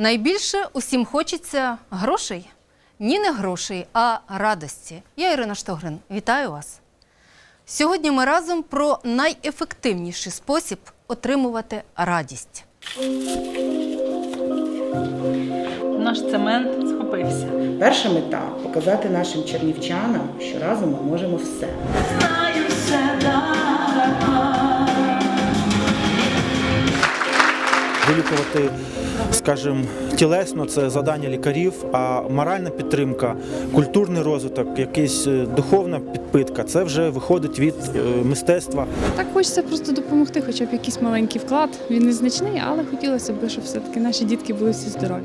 Найбільше усім хочеться грошей. Ні, не грошей, а радості. Я Ірина Штогрин. Вітаю вас. Сьогодні ми разом про найефективніший спосіб отримувати радість. Наш цемент схопився. Перша мета показати нашим чернівчанам, що разом ми можемо все. Вилікувати, скажімо, тілесно це завдання лікарів, а моральна підтримка, культурний розвиток, якась е, духовна підпитка це вже виходить від е, мистецтва. Так хочеться просто допомогти, хоча б якийсь маленький вклад. Він незначний, але хотілося б, щоб все-таки наші дітки були всі здорові.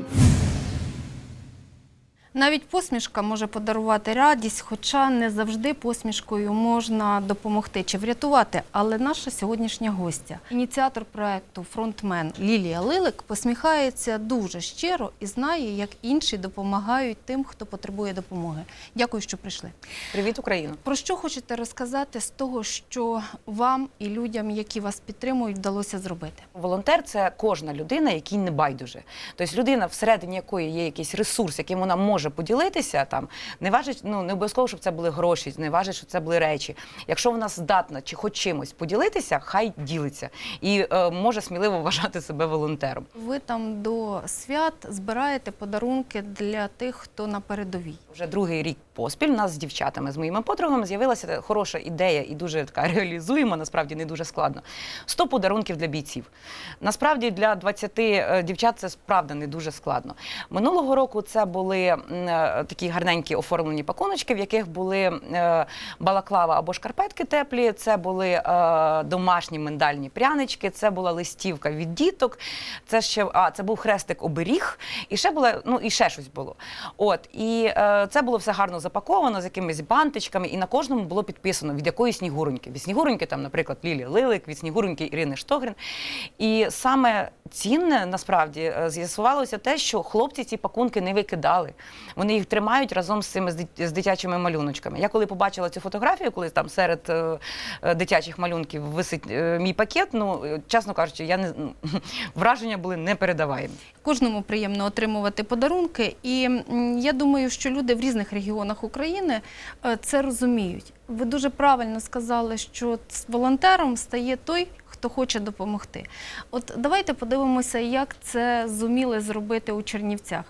Навіть посмішка може подарувати радість, хоча не завжди посмішкою можна допомогти чи врятувати. Але наша сьогоднішня гостя, ініціатор проекту Фронтмен Лілія Лилик, посміхається дуже щиро і знає, як інші допомагають тим, хто потребує допомоги. Дякую, що прийшли. Привіт, Україна! Про що хочете розказати з того, що вам і людям, які вас підтримують, вдалося зробити? Волонтер це кожна людина, якій не байдуже. Тобто людина, всередині якої є якийсь ресурс, яким вона може поділитися, там не важить, ну не обов'язково, щоб це були гроші, не важить, що це були речі. Якщо вона здатна чи хоч чимось поділитися, хай ділиться і е, може сміливо вважати себе волонтером. Ви там до свят збираєте подарунки для тих, хто на передовій. Вже другий рік поспіль у нас з дівчатами, з моїми подругами, з'явилася хороша ідея і дуже така реалізуєма, насправді не дуже складно. 100 подарунків для бійців. Насправді для 20 е, дівчат це справді не дуже складно. Минулого року це були такі гарненькі оформлені пакуночки, в яких були е, балаклава або шкарпетки теплі, це були е, домашні миндальні прянички, це була листівка від діток, це ще а, це був хрестик оберіг, і ще було, ну і ще щось було. От і е, це було все гарно запаковано з якимись бантичками, і на кожному було підписано від якої снігуроньки. Від снігуроньки, там, наприклад, Лілі Лилик, від снігуроньки Ірини Штогрин. І саме цінне насправді е, з'ясувалося те, що хлопці ці пакунки не викидали. Вони їх тримають разом з цими з дитячими малюночками. Я коли побачила цю фотографію, коли там серед е, е, дитячих малюнків висить мій пакет, ну чесно кажучи, я не враження були непередаваємі. Кожному приємно отримувати подарунки, і я думаю, що люди в різних регіонах України це розуміють. Ви дуже правильно сказали, що волонтером стає той, хто хоче допомогти. От давайте подивимося, як це зуміли зробити у Чернівцях.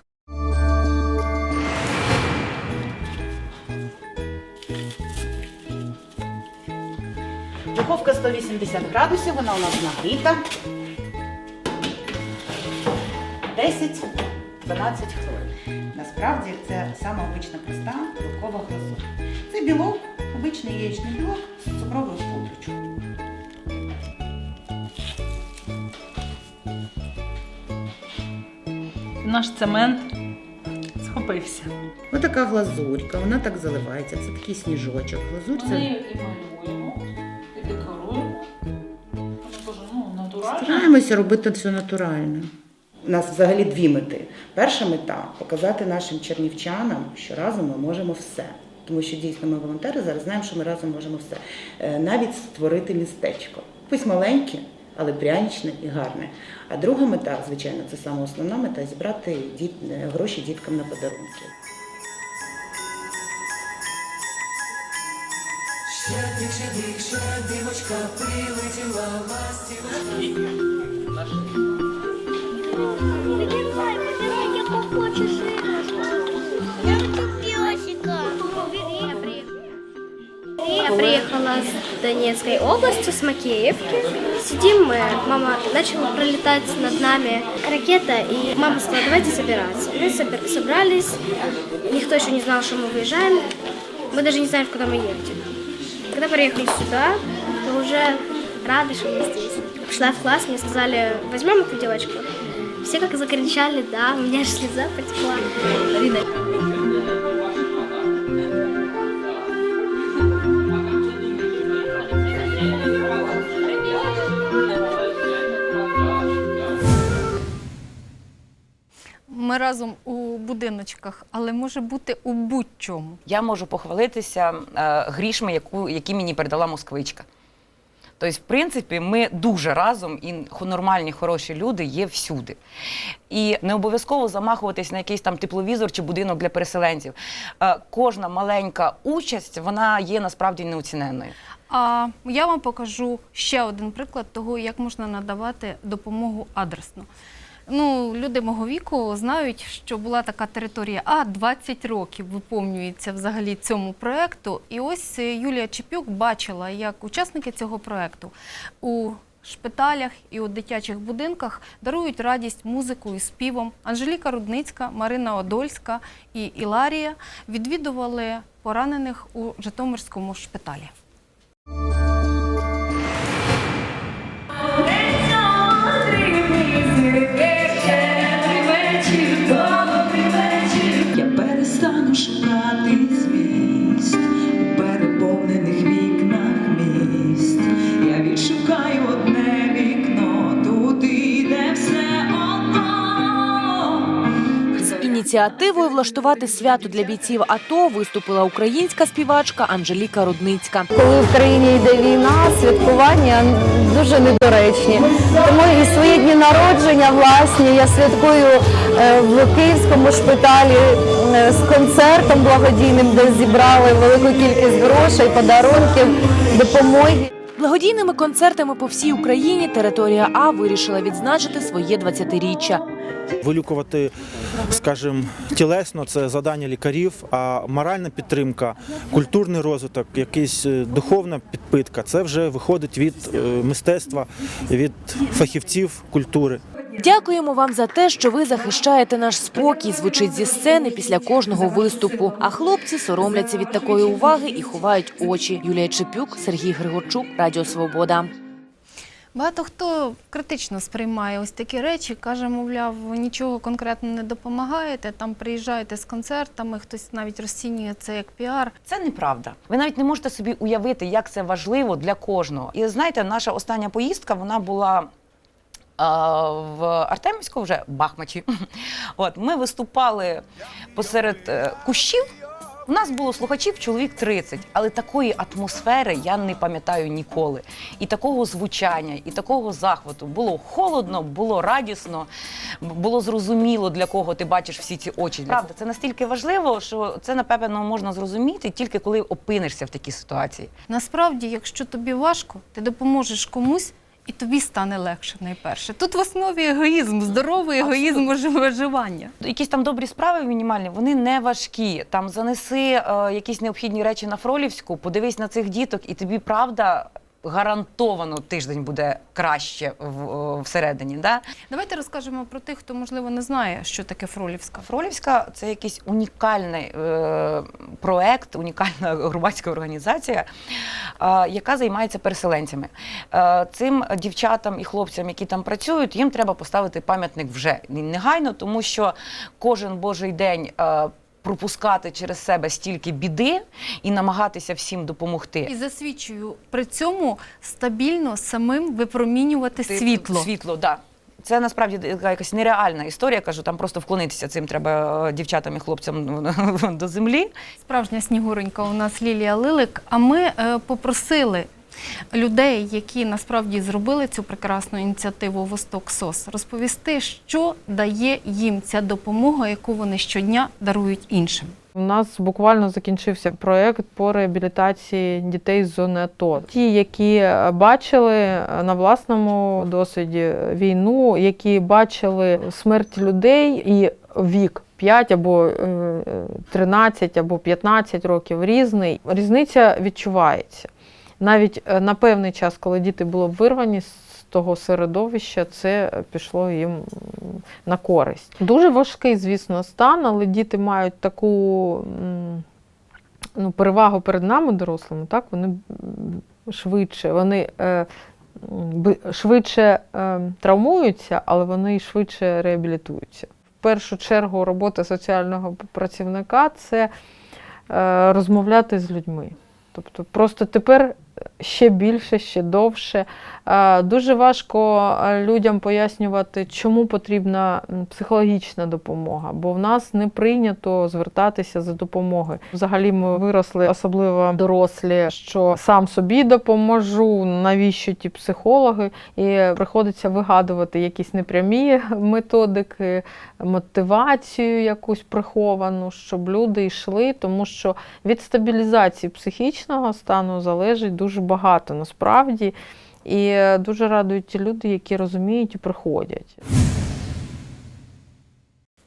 Духовка 180 градусів, вона у нас нагріта. 10-12 хвилин. Насправді це сама обична проста білкова глазур. Це білок, обичний яєчний білок з цукровою пудрочкою. Наш цемент схопився. Ось така глазурька, вона так заливається. Це такий сніжочок. Глазурь це і малюємо, і декоруємо. Ну, натурально. стараємося робити все натурально. У нас взагалі дві мети. Перша мета показати нашим чернівчанам, що разом ми можемо все. Тому що дійсно ми волонтери зараз знаємо, що ми разом можемо все. Е, Навіть створити містечко. Пусть маленьке, але пряничне і гарне. А друга мета, звичайно, це саме основна мета зібрати діт... е, гроші діткам на подарунки. Давай, подивись, яку хочеш Я приехала с Донецкой области, с Макеевки. Сидим мы, мама начала пролетать над нами ракета, и мама сказала, давайте собираться. Мы собрались, никто еще не знал, что мы выезжаем. Мы даже не знаем, куда мы едем. Когда приехали сюда, то уже рады, что мы здесь. Пришла в класс, мне сказали, возьмем эту девочку. Все как закричали, да, у меня аж слеза потекла. Ми разом у будиночках, але може бути у будь-чому. Я можу похвалитися е, грішми, яку, які мені передала москвичка. Тобто, в принципі, ми дуже разом і нормальні, хороші люди є всюди. І не обов'язково замахуватись на якийсь там тепловізор чи будинок для переселенців. Е, Кожна маленька участь вона є насправді неоціненною. А я вам покажу ще один приклад того, як можна надавати допомогу адресно. Ну, люди мого віку знають, що була така територія А 20 років виповнюється взагалі цьому проекту. І ось е, Юлія Чепюк бачила, як учасники цього проекту у шпиталях і у дитячих будинках дарують радість музикою, співом. Анжеліка Рудницька, Марина Одольська і Іларія відвідували поранених у Житомирському шпиталі. Ініціативою влаштувати свято для бійців АТО виступила українська співачка Анжеліка Рудницька. Коли в країні йде війна, святкування дуже недоречні. Тому і свої дні народження власні я святкую е, в Київському шпиталі е, з концертом благодійним, де зібрали велику кількість грошей, подарунків, допомоги. Благодійними концертами по всій Україні територія А вирішила відзначити своє 20-річчя. Вилікувати, скажімо, тілесно це завдання лікарів, а моральна підтримка, культурний розвиток, якийсь е, духовна підпитка це вже виходить від е, мистецтва, від фахівців культури. Дякуємо вам за те, що ви захищаєте наш спокій. Звучить зі сцени після кожного виступу. А хлопці соромляться від такої уваги і ховають очі. Юлія Чепюк, Сергій Григорчук, Радіо Свобода. Багато хто критично сприймає ось такі речі, каже, мовляв, нічого конкретно не допомагаєте, там приїжджаєте з концертами, хтось навіть розцінює це як піар. Це неправда. Ви навіть не можете собі уявити, як це важливо для кожного. І знаєте, наша остання поїздка вона була. В Артемівську вже Бахмачі. От ми виступали посеред е, кущів. У нас було слухачів чоловік 30, але такої атмосфери я не пам'ятаю ніколи. І такого звучання, і такого захвату. Було холодно, було радісно, було зрозуміло, для кого ти бачиш всі ці очі. Правда, це настільки важливо, що це напевно можна зрозуміти тільки коли опинишся в такій ситуації. Насправді, якщо тобі важко, ти допоможеш комусь. І тобі стане легше найперше. Тут в основі егоїзм, здоровий егоїзм виживання. Якісь там добрі справи мінімальні, вони не важкі. Там занеси е, якісь необхідні речі на Фролівську, подивись на цих діток, і тобі правда гарантовано тиждень буде краще в, всередині. Да? Давайте розкажемо про тих, хто можливо не знає, що таке Фролівська. Фролівська це якийсь унікальний е, проект, унікальна громадська організація, е, яка займається переселенцями. Е, цим дівчатам і хлопцям, які там працюють, їм треба поставити пам'ятник вже негайно, тому що кожен божий день. Е, Пропускати через себе стільки біди і намагатися всім допомогти. І засвідчую при цьому стабільно самим випромінювати Ти- світло. Світло, да. Це насправді якась нереальна історія. Кажу, там просто вклонитися цим треба е, дівчатам і хлопцям до землі. Справжня снігуренька у нас Лілія Лилик. А ми е, попросили людей, які насправді зробили цю прекрасну ініціативу Восток СОС, розповісти, що дає їм ця допомога, яку вони щодня дарують іншим. У нас буквально закінчився проєкт по реабілітації дітей з зони АТО. Ті, які е, бачили е, на власному досвіді війну, які бачили смерть людей і вік 5 або е, 13 або 15 років різний, різниця відчувається. Навіть е, на певний час, коли діти були вирвані з того середовища, це пішло їм на користь. Дуже важкий, звісно, стан, але діти мають таку ну, перевагу перед нами, дорослими, так? Вони швидше, вони е, швидше е, травмуються, але вони швидше реабілітуються. В першу чергу робота соціального працівника це розмовляти з людьми. Тобто просто тепер ще більше, ще довше. Дуже важко людям пояснювати, чому потрібна психологічна допомога, бо в нас не прийнято звертатися за допомогою. Взагалі ми виросли, особливо дорослі, що сам собі допоможу, навіщо ті психологи, і приходиться вигадувати якісь непрямі методики, мотивацію якусь приховану, щоб люди йшли, тому що від стабілізації психічного стану залежить дуже багато насправді. І е, дуже радують ті люди, які розуміють і приходять.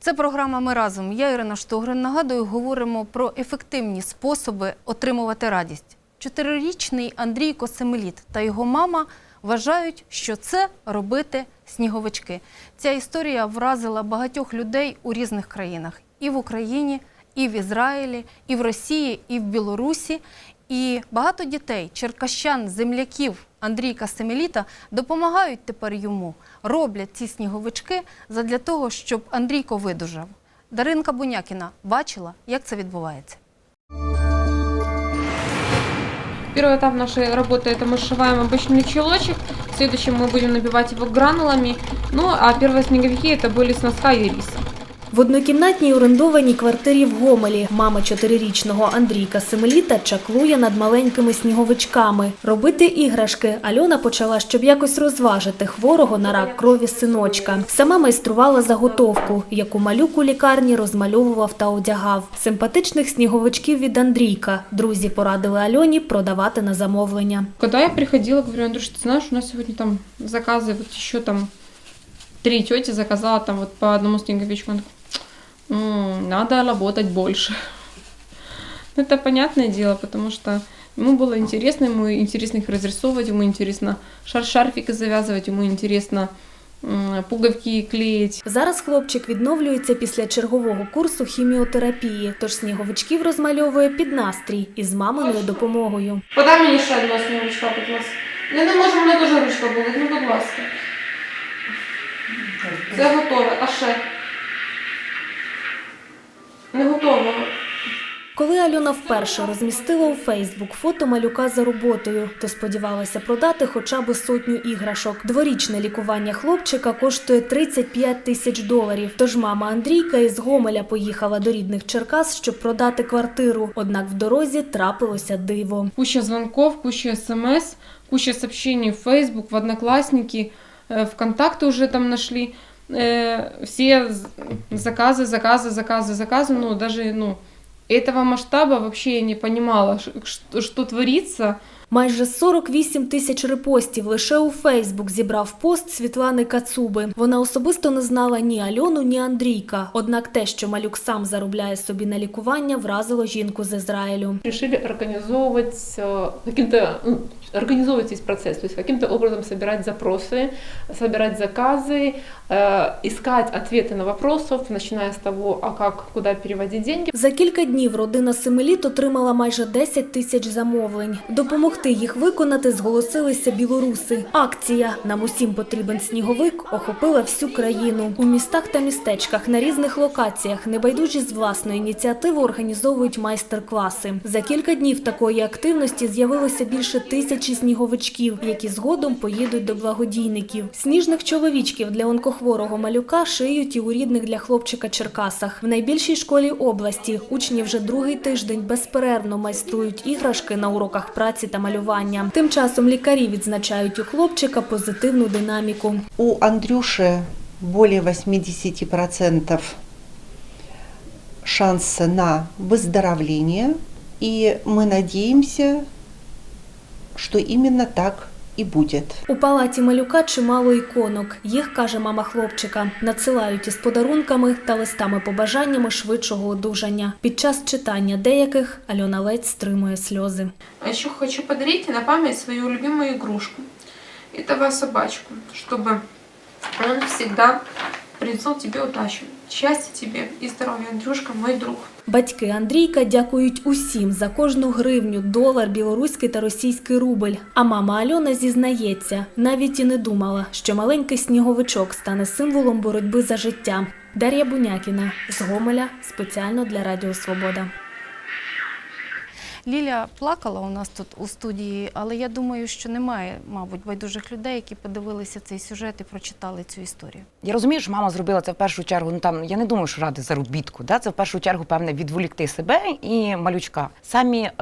Це програма Ми разом. Я Ірина Штогрин. Нагадую, говоримо про ефективні способи отримувати радість. Чотирирічний Андрій Косемеліт та його мама вважають, що це робити сніговички. Ця історія вразила багатьох людей у різних країнах і в Україні, і в Ізраїлі, і в Росії, і в Білорусі. І багато дітей, черкащан, земляків Андрійка Семеліта допомагають тепер йому, роблять ці сніговички задля того, щоб Андрійко видужав. Даринка Бунякіна бачила, як це відбувається. Первый этап нашей работы это мы сшиваем обычный чулочек, в следующем мы будем набивать его гранулами, ну а первые снеговики это были с носка и риса. В однокімнатній орендованій квартирі в Гомелі мама чотирирічного Андрійка Семеліта чаклує над маленькими сніговичками. Робити іграшки Альона почала, щоб якось розважити хворого на рак крові синочка. Сама майструвала заготовку, яку малюк у лікарні розмальовував та одягав. Симпатичних сніговичків від Андрійка друзі порадили Альоні продавати на замовлення. Когда я приходила, говорю, Андрюш, ты знаешь, у нас сегодня там заказы, вот еще там три тети заказала там вот по одному снеговичку Он такой, «М, надо работать больше. Ну, Это понятное дело, потому что ему было интересно, ему интересно их разрисовывать, ему интересно шар шарфики завязывать, ему интересно м, пуговки клеить. Зараз хлопчик відновлюється після чергового курсу хіміотерапії, тож сніговичків розмальовує під настрій із маминою допомогою. Подай мені ще одного снігочка, будь ласка. Я не можу, мене дуже ручка болить, ну будь ласка. Це готове, а ще? Не готово. Коли Альона вперше розмістила у Фейсбук фото малюка за роботою, то сподівалася продати хоча б сотню іграшок. Дворічне лікування хлопчика коштує 35 тисяч доларів. Тож мама Андрійка із Гомеля поїхала до рідних Черкас, щоб продати квартиру. Однак в дорозі трапилося диво. Куча звонков, куча смс, куча сообщений в Facebook, в Одноклассники, э, ВКонтакте уже там нашли Э, Все з- заказы, заказы, заказы, заказы. Ну, даже, ну, этого масштаба вообще я не понимала, ш- что, что творится. Майже 48 тисяч репостів лише у Фейсбук зібрав пост Світлани Кацуби. Вона особисто не знала ні Альону, ні Андрійка. Однак те, що малюк сам заробляє собі на лікування, вразило жінку з Ізраїлю. решили организовывать э, каким-то ну, организовывать весь процесс, то есть каким-то образом собирать запросы, собирать заказы, э, искать ответы на вопросы, начиная с того, а как, куда переводить деньги. За кілька днів родина Семеліт отримала майже 10 тисяч замовлень. Допомогти їх виконати зголосилися білоруси. Акція «Нам усім потрібен сніговик» охопила всю країну. У містах та містечках на різних локаціях небайдужі з власної ініціативи організовують майстер-класи. За кілька днів такої активності з'явилося більше тисячі сніговичків, які згодом поїдуть до благодійників. Сніжних чоловічків для онкохворого малюка шиють і у рідних для хлопчика Черкасах. В найбільшій школі області учні вже другий тиждень безперервно майструють іграшки на уроках праці та малювання. Тим часом лікарі відзначають у хлопчика позитивну динаміку. У Андрюши более 80% шанса на выздоровление, и мы надеемся, что именно так і буде. У палаті малюка чимало іконок. Їх, каже мама хлопчика, надсилають із подарунками та листами-побажаннями швидшого одужання. Під час читання деяких Альона ледь стримує сльози. А еще хочу подарить на память свою любимую игрушку. Этого собачку, чтобы он всегда принесал тебе удачу, счастье тебе и здоровья. Андрюшка, мой друг. Батьки Андрійка дякують усім за кожну гривню, долар, білоруський та російський рубль. А мама Альона зізнається, навіть і не думала, що маленький сніговичок стане символом боротьби за життя. Дар'я Бунякіна з Гомеля спеціально для Радіо Свобода. Ліля плакала у нас тут у студії, але я думаю, що немає, мабуть, байдужих людей, які подивилися цей сюжет і прочитали цю історію. Я розумію, що мама зробила це в першу чергу. Ну там я не думаю, що ради заробітку. Да? Це в першу чергу певне відволікти себе і малючка. Самі е,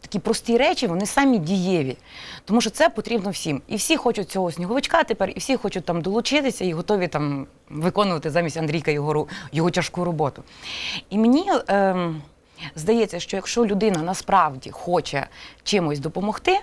такі прості речі, вони самі дієві, тому що це потрібно всім. І всі хочуть цього сніговичка тепер, і всі хочуть там долучитися і готові там виконувати замість Андрійка його його тяжку роботу. І мені. Е, Здається, що якщо людина насправді хоче чимось допомогти,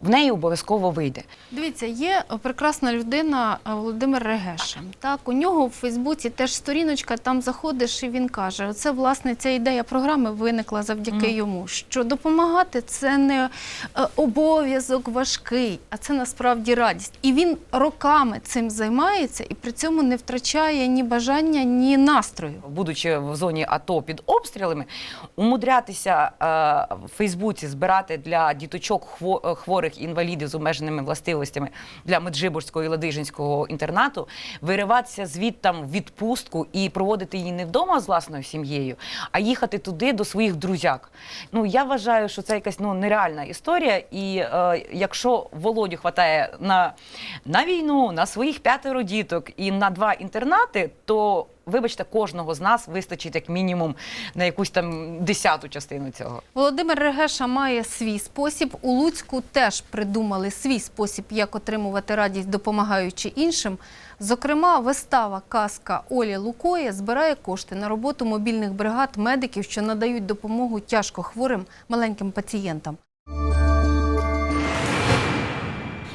в неї обов'язково вийде. Дивіться, є прекрасна людина е, Володимир Регеша. Так, у нього в Фейсбуці теж сторіночка, там заходиш і він каже: оце власне ця ідея програми виникла завдяки Мгм. йому. Що допомагати це не е, обов'язок важкий, а це насправді радість. І він роками цим займається і при цьому не втрачає ні бажання, ні настрою. будучи в зоні АТО під обстрілами, умудрятися е, в Фейсбуці збирати для діточок е, хворих інвалідів з обмеженими властивостями для Меджиборського і Ладижинського інтернату, вириватися звідтам в відпустку і проводити її не вдома з власною сім'єю, а їхати туди до своїх друзяк. Ну я вважаю, що це якась ну нереальна історія. І е, якщо Володю хватає на, на війну, на своїх п'ятеро діток і на два інтернати, то вибачте, кожного з нас вистачить як мінімум на якусь там десяту частину цього. Володимир Регеша має свій спосіб. У Луцьку теж придумали свій спосіб, як отримувати радість, допомагаючи іншим. Зокрема, вистава казка Олі Лукої збирає кошти на роботу мобільних бригад медиків, що надають допомогу тяжко хворим маленьким пацієнтам.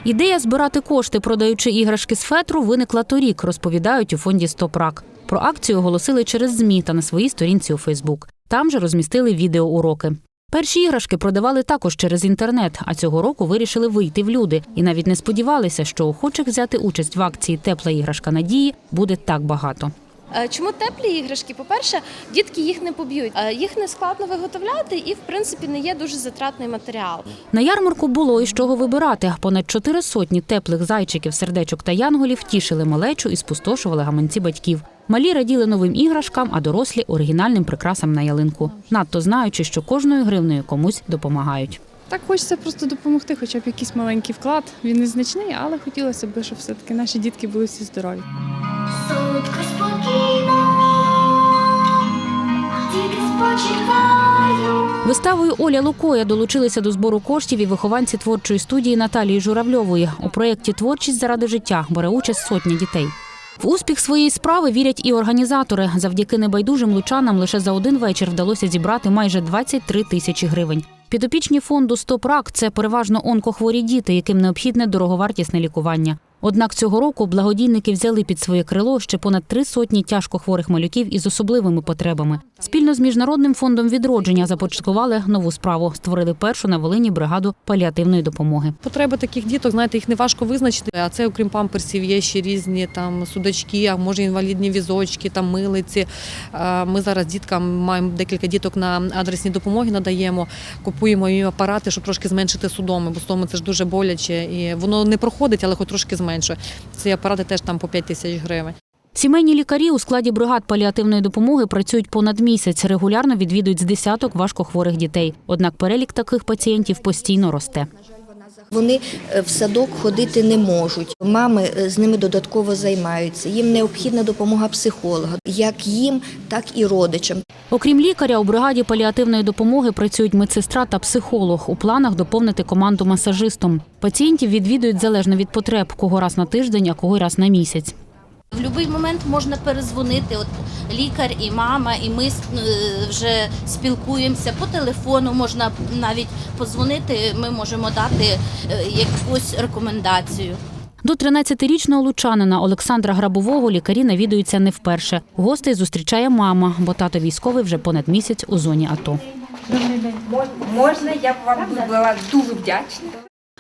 Ідея збирати кошти, продаючи іграшки з фетру, виникла торік, розповідають у фонді «Стоп-рак». Про акцію оголосили через ЗМІ та на своїй сторінці у Фейсбук. Там же розмістили відеоуроки. Перші іграшки продавали також через інтернет, а цього року вирішили вийти в люди і навіть не сподівалися, що охочих взяти участь в акції Тепла іграшка надії буде так багато. Е, Чому теплі іграшки? По-перше, дітки їх не поб'ють. Е, Їх не складно виготовляти і, в принципі, не є дуже затратний матеріал. На ярмарку було із чого вибирати. Понад чотири сотні теплих зайчиків, сердечок та янголів тішили малечу і спустошували гаманці батьків. Малі раділи новим іграшкам, а дорослі оригінальним прикрасам на ялинку, надто знаючи, що кожною гривнею комусь допомагають. Так хочеться просто допомогти, хоча б якийсь маленький вклад. Він незначний, але хотілося б, щоб все-таки наші дітки були всі здорові. Виставою Оля Лукоя долучилися до збору коштів і вихованці творчої студії Наталії Журавльової. У проєкті Творчість заради життя бере участь сотні дітей. В успіх своєї справи вірять і організатори. Завдяки небайдужим лучанам лише за один вечір вдалося зібрати майже 23 тисячі гривень. Підопічні фонду «Стоп рак» – це переважно онкохворі діти, яким необхідне дороговартісне лікування. Однак цього року благодійники взяли під своє крило ще понад три сотні тяжко хворих малюків із особливими потребами. Спільно з міжнародним фондом відродження започаткували нову справу. Створили першу на Волині бригаду паліативної допомоги. Потреби таких діток, знаєте, їх не важко визначити. А це, окрім памперсів, є ще різні там судочки, а може інвалідні візочки, там милиці. Ми зараз діткам маємо декілька діток на адресні допомоги, надаємо, купуємо їм апарати, щоб трошки зменшити судоми, бо судоми це ж дуже боляче. І воно не проходить, але хоч трошки зменшує. Ці апарати теж там по 5 тисяч гривень. Сімейні лікарі у складі бригад паліативної допомоги працюють понад місяць. Регулярно відвідують з десяток важкохворих дітей. Однак перелік таких пацієнтів постійно росте. Вони е, в садок ходити не можуть. Мами е, з ними додатково займаються. Їм необхідна допомога психолога, як їм, так і родичам. Окрім лікаря, у бригаді паліативної допомоги працюють медсестра та психолог. У планах доповнити команду масажистом. Пацієнтів відвідують залежно від потреб, кого раз на тиждень, а кого раз на місяць. В будь-який момент можна перезвонити. От лікар і мама, і ми е, вже спілкуємося по телефону. Можна навіть подзвонити. Ми можемо дати е, якусь рекомендацію. До 13-річного лучанина Олександра Грабового лікарі навідуються не вперше. Гостей зустрічає мама, бо тато військовий вже понад місяць у зоні АТО. Можна, я б вам була дуже вдячна.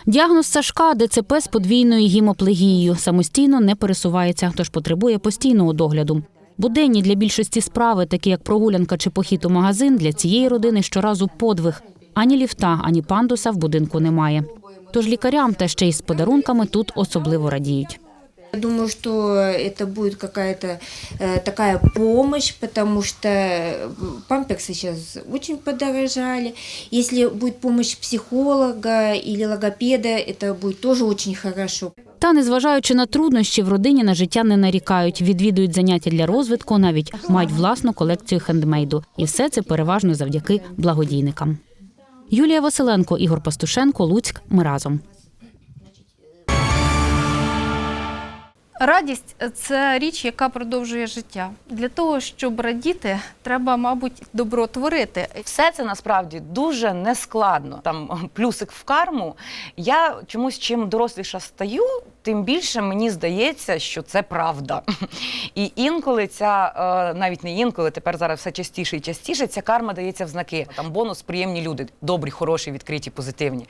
Діагноз Сашка ДЦП з подвійною гімоплегією. Самостійно не пересувається, тож потребує постійного догляду. Буденні для більшості справи, такі як прогулянка чи похід у магазин, для цієї родини щоразу подвиг. Ані ліфта, ані пандуса в будинку немає. Тож лікарям та ще й з подарунками тут особливо радіють. Я думаю, что это будет какая-то э, такая помощь, потому что э, памперсы сейчас очень подорожали. Если будет помощь психолога или логопеда, это будет тоже очень хорошо. Та, незважаючи на труднощі, в родині на життя не нарікають, відвідують заняття для розвитку, навіть мають власну колекцію хендмейду. І все це переважно завдяки благодійникам. Юлія Василенко, Ігор Пастушенко, Луцьк. Ми разом. Радість це річ, яка продовжує життя. Для того, щоб радіти, треба, мабуть, добро творити. Все це насправді дуже нескладно. Там плюсик в карму. Я чомусь чим доросліша стаю, тим більше мені здається, що це правда. І інколи ця, е, навіть не інколи, тепер зараз все частіше і частіше, ця карма дається в знаки. Там бонус приємні люди, добрі, хороші, відкриті, позитивні.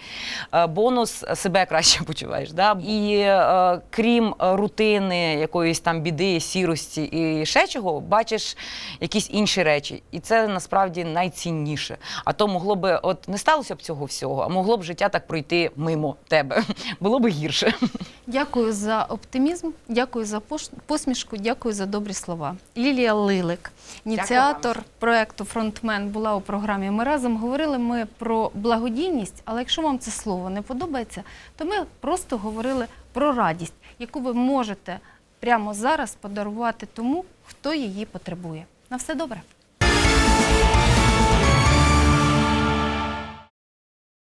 Е, Бонус себе краще почуваєш. Да? І е, крім рутини, якоїсь там біди, сірості і ще чого, бачиш якісь інші речі. І це насправді найцінніше. А то могло би, от не сталося б цього всього, а могло б життя так пройти мимо тебе. Було б гірше. Дякую за оптимізм, дякую за посмішку, дякую за добрі слова. Лілія Лилик, ініціатор проекту Фронтмен, була у програмі. Ми разом говорили ми про благодійність, але якщо вам це слово не подобається, то ми просто говорили про радість, яку ви можете прямо зараз подарувати тому, хто її потребує. На все добре.